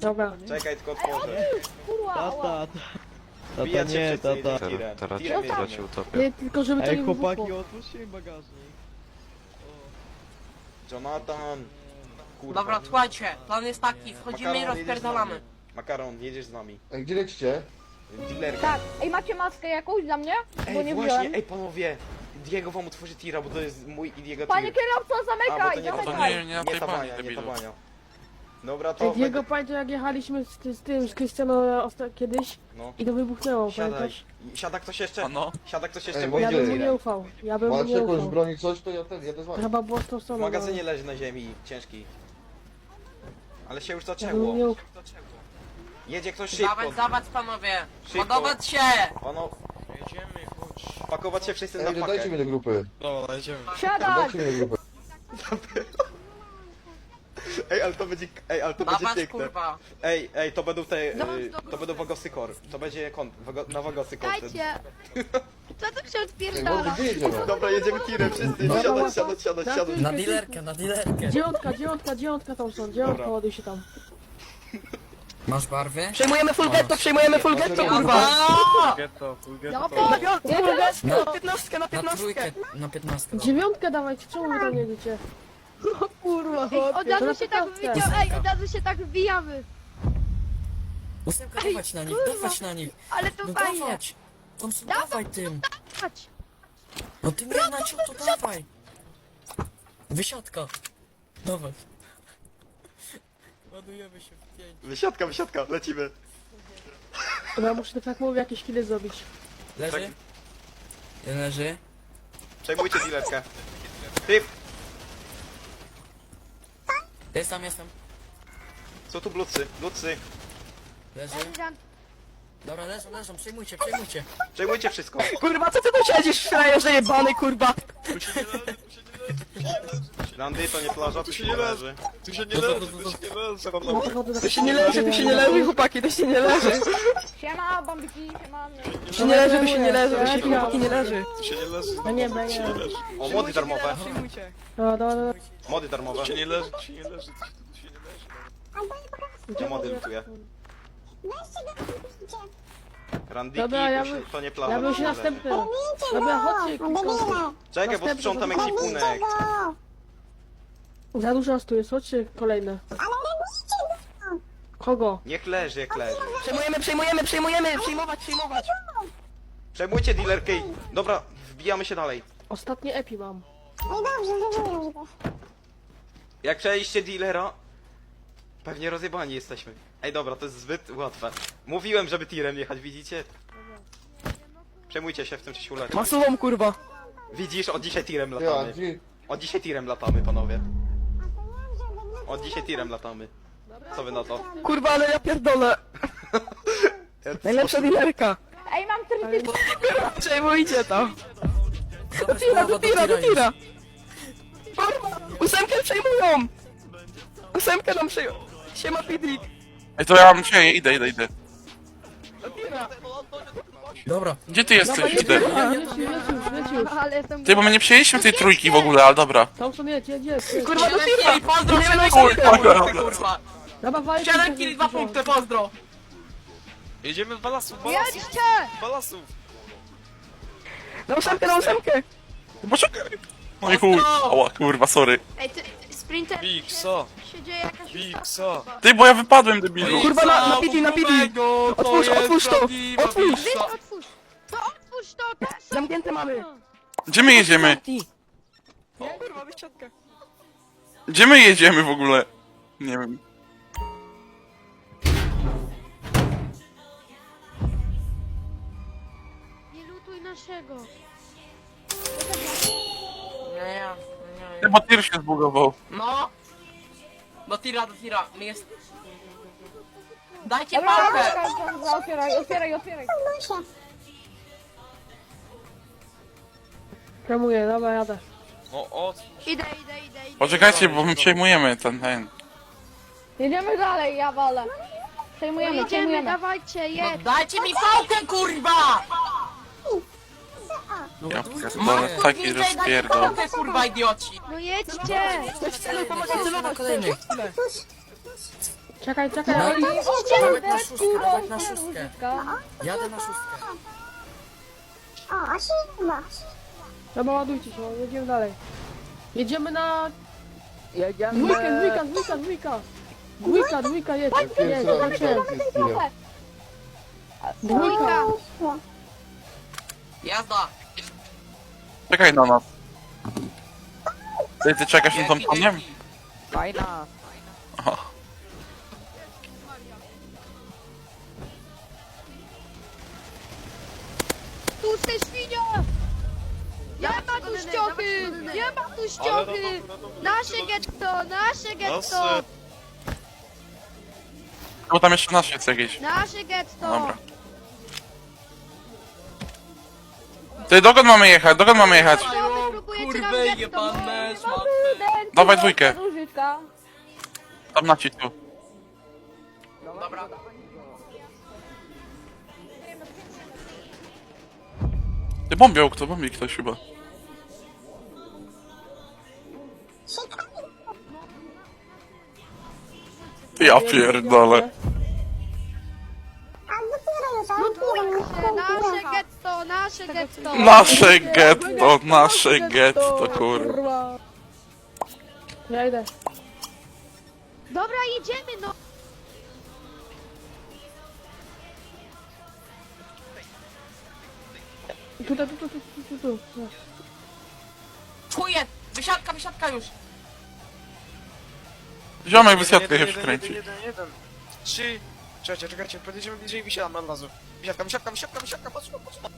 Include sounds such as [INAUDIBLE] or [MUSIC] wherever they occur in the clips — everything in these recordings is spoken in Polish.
Dobra. Czekaj, tylko otworzę. Kurwa, ała. Tata, tata nie, wszyscy, tata. tirem. Teraz Tirem cię, jedziemy. teraz cię utopię. Nie, tylko żeby to Ej nie chłopaki, wybuchło. otwórzcie mi bagażnik. Jonathan. Kurwa. Dobra, słuchajcie, plan jest taki, wchodzimy i Makaron, jedziesz z rozpierdalamy. nami. Makaron, jedziesz z nami. Ej, gdzie lecicie? Dealerka. Tak. Ej, macie maskę jakąś dla mnie? Bo Ej, nie właśnie, wziąłem. ej panowie. Diego wam otworzy tira, bo to jest mój i Diego Panie tir. kierowco, A, bo to zamykaj, nie, to zamykaj. nie, nie ta bani, bania, nie ta bania. Dobra, to... Ej, Diego, będę- jak jechaliśmy z, z tym, z Cristiano osta- kiedyś No, i to wybuchnęło, siadaj. pamiętasz? Siada ktoś jeszcze? A no, Siada ktoś jeszcze, Ej, bo Ja bym mu nie ufał, ja bym mu Macie nie jakąś ufał. broni, coś, to ja ten, z wami. Chyba było z tą W stroną. magazynie leży na ziemi, ciężki. Ale się już Ja bym zaczęło. mu nie ufał. Jedzie ktoś szybko. Dawać, dawać panowie! Szybko. Ładować się! Pano, jedziemy, chodź. pakować się wszyscy Ej, na dodajcie pakę. mnie do grupy. Dobra, jedziemy. Siadaj! Dodajcie mnie do grupy. [LAUGHS] Ej, ale to będzie, ej, ale to będzie Dawać piękne. kurwa! Ej, ej, to będą te, y, to będą wagosy core. To będzie kon, wago, na wagosy content. Czekajcie! Co tu się odpierdala? Jedziemy? Dobra, jedziemy tirem wszyscy, Dobra, siadać, siadać, siadać, Na siadać. Na dilerkę, na dilerkę. Dziewiątka, dziewiątka, dziewiątka tam są, dziewiątka Dobra. ładuj się tam. Masz barwy? Przejmujemy full getto, przejmujemy full getto, kurwa. kurwa! Getto, full Ja getto. Na, Piętnastkę, na na trójkę, na piętnastkę. Dziewiątkę dawajcie, czemu wy tam jedziecie? O kurwa, Ej, od razu na się tak wywidział, ej, od razu się tak wbijamy. Ósemka dawać na nich, dawać na nich. Ale to No fajnie. dawać. Thompson, dawaj tym. Chodź. No ty mnie naciął, to dawaj. Wysiadka. Dawaj. Ładujemy się w pięć. Wysiadka, wysiadka, lecimy. Dobra, muszę tak mówię jakieś kile zrobić. Leży? Nie leży? Przejmujcie dealerkę. Ty, Jestem, jestem. co tu blucy, blucy. Leży? Dobra, leżą, leżą, przejmujcie, przejmujcie. Przejmujcie wszystko. Kurwa, co ty tu siedzisz, frajerze jebany, kurwa? Landy to nie plaża, tu się nie leży. Tu się nie No to- leży, to- tu to- się nie leży. No, to Tu się nie leży, tu się nie leży, chłopaki, tu się nie leży. Siema, bambiki, siema. Tu się nie leży, tu się nie leży, tu się chłopaki nie leży. Tu się nie leży. No nie, bo nie. O, mody darmowe. Dobra, dobra, dobra. Mody darmowe. Tu się nie leży, tu się nie leży, tu się- tu się nie leży. Gdzie mody lutuje? Randiki, Dobra, ja bym- to nie plaża. Ja bym się następny. Dobra, chodźcie, kilka. Czekaj, bo następny sprzątam ekwipunek. Za dużo tu jest, chodźcie kolejne. Kogo? Niech leży, jak leży. Przejmujemy, przejmujemy, przejmujemy, przejmować, przejmować. Przejmujcie dealerkę i... Dobra, wbijamy się dalej. Ostatnie epi mam. Jak przejście dealera... Pewnie rozjebani jesteśmy. Ej, dobra, to jest zbyt łatwe. Mówiłem, żeby tirem jechać, widzicie? Przejmujcie się w tym czasie uleczyć. Masuwą, kurwa. Widzisz, od dzisiaj tirem Ja, latamy. Od dzisiaj tirem latamy, panowie. Od dzisiaj tirem latamy. Co wy na to? Kurwa, ale ja pierdolę. [LAUGHS] Najlepsza dealerka. Ej, mam 40 Przejmujcie to. Dawać Tira, do tira, do tira. Kurwa, ósemkę przejmują. Ósemkę nam przyjął. Siema, Pidrik. Ej, to ja mam cię, idę, idę, idę. Dobra. Gdzie ty jesteś? Idę. Już, już. ale jestem... Ty, bo my nie przyjęliśmy tej trójki w ogóle, ale dobra. Thompson, jedź, jedź, jedź. jedź. Kurwa, do tira. Pozdro, nie będę Kurwa, kurwa. Dobra. Siedem killi, dwa punkty, pozdro. Jedziemy w balasów, Jedźcie! balasów. Na ósemkę, na ósemkę. Poczekaj. No i chuj. Ała, kurwa, sorry. Ej, ty, sprinter, Wiksa, się dzieje jakaś. Ty, bo ja wypadłem, debilu. Kurwa, na, na pidi, na pidi. Otwórz, otwórz to. Otwórz. Ty otwórz! To otwórz to! Zamknięte mamy. Gdzie my jedziemy? Kurwa, wysiadka. Gdzie my jedziemy w ogóle? Nie wiem. Nie lutuj naszego. Nie, nie, Bo tir się zbugował. No. Do tira, do tira. My jest... Dajcie pałkę. Otwieraj, otwieraj, otwieraj. Promuję, dobra, jadę. No, o. Idę, idę, idę, idę. Poczekajcie, bo my przejmujemy ten, ten. Jedziemy dalej, ja walę. No Przejmujemy, jedziemy, przejmujemy. dawajcie, No jedź! dajcie mi pałkę, kurwa! Ja pierdolę, taki rozpierdol. pałkę, kurwa, idioci. No jedźcie! Na. Czekaj, czekaj. No i na szóstkę, na szóstkę. Jadę na szóstkę. Dobra, ładujcie się, jedziemy dalej. Jedziemy na Jedziemy. dwójkę, dwójka, dwójka, dwójka. Dwójka, dwójka, jedź, jedź, tirem. Dwójka. Jazda! Czekaj na nas. Ty, ty czekasz na tą panią? Fajna. Tłuste świnio! Nie ma tu ściochy! Nie ma tu ściochy! Nasze getto, nasze getto! Bo tam jeszcze nasz jest jakiś. Nasze getto! Dobra. Ty, dokąd mamy jechać? Dokąd mamy jechać? Kurwy getto? jebane, szmaty. Dawaj dwójkę. Różyczka. Tam na ci tu. Ty bombią kto? Bombi ktoś chyba. Ja pierdolę. Nasze getto, nasze getto! Nasze getto, nasze getto, kurwa. Ja idę. Dobra, jedziemy no! Tutaj, tu, tu, tu, tu, tu, tu. Czuję! Wysiadka, wysiadka już! Ziomek wysiadkę się wkręci. Jeden, jeden. Trzy. Czekajcie, czekajcie, podjedziemy bliżej i wysiadamy od razu. Wysiadka, wysiadka, wysiadka, patrz, patrz, patrz.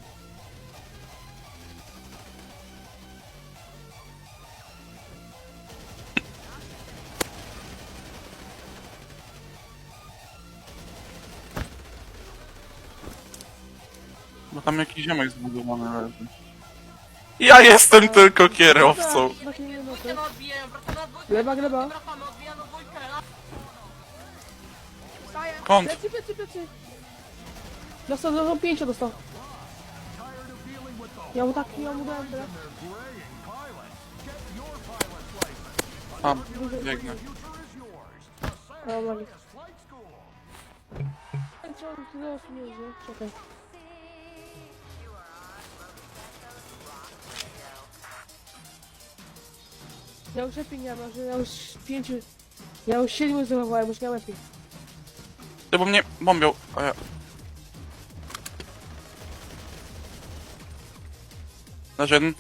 Bo tam jakiś ziomek zbudowany leży. Ja jestem tylko kierowcą. No odbijam, wracamy na dwójkę! Gleba, gleba. Kąt. Plecy, plecy, plecy. Dostał, dostał dostał. Ja mu tak, ja mu dałem teraz. Tam, biegnę. O, Malik. Co on tu zaraz nie jedzie? Czekaj. Ja już lepiej nie mam, że ja już pięciu... Ja już siedmiu zachowałem, już nie lepiej. Ty, bo mnie bombią. A ja... Leży jeden.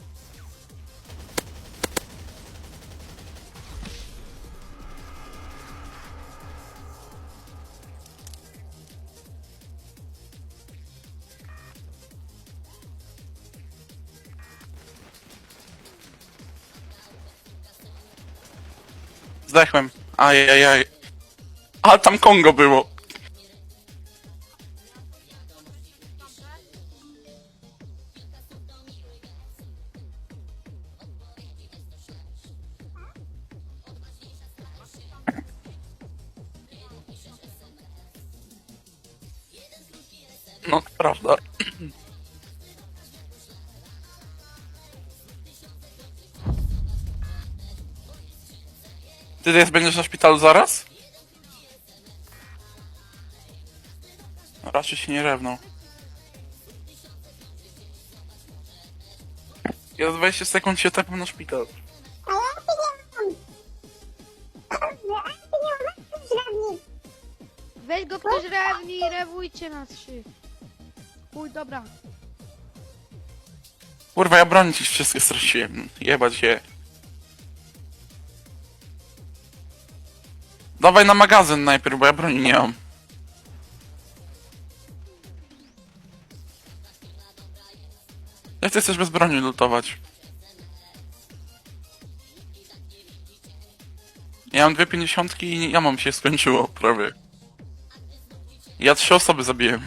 Zdechłem. Ajajaj. A tam Kongo było. No, to prawda. Ty jest, będziesz na szpitalu zaraz? No, raczej się nie rewnął. Ja za 20 sekund się tepam na szpital. Weź go ktoś rewni i rewujcie na trzy. Uj, dobra. Kurwa, ja broni ci wszystkie straciłem. Jebać je. Dawaj na magazyn najpierw, bo ja broni nie mam. Jak ty chcesz bez broni lutować? Ja mam dwie pięćdziesiątki i ja mam się skończyło prawie. Ja trzy osoby zabiłem.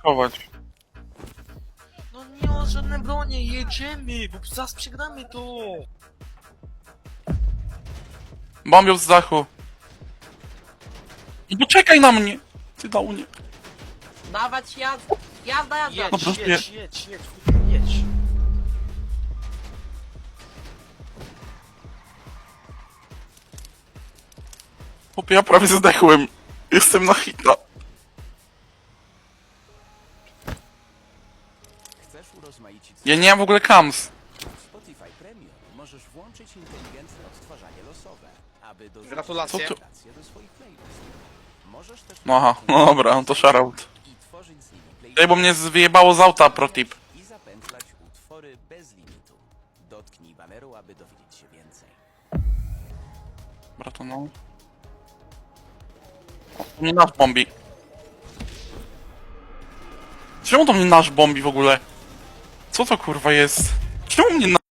Schować. No nie ma żadne bronie, jedziemy, bo zaraz przegramy to. Bombią z dachu. No czekaj na mnie! Ty dał mnie. Dawać jazda, jazda, jazda. Jedź, Dobra, jedź, jedź, jedź, jedź. Chłopie, ja prawie zdechłem. Jestem na hita. Ja nie mam w ogóle kams. Spotify Premium? Możesz włączyć inteligentne odtwarzanie losowe, aby do Gratulacje. Co do swoich playlist. Możesz też No aha, no dobra, no to shoutout. i tworzyć z nimi Ej, bo mnie wyjebało z auta, protip. i zapętlać utwory bez limitu. Dotknij baneru, aby dowiedzieć się więcej. Dobra, to no. Mnie nasz bombi. Czemu to mnie nasz bombi w ogóle? Co to kurwa jest? Czemu mnie na...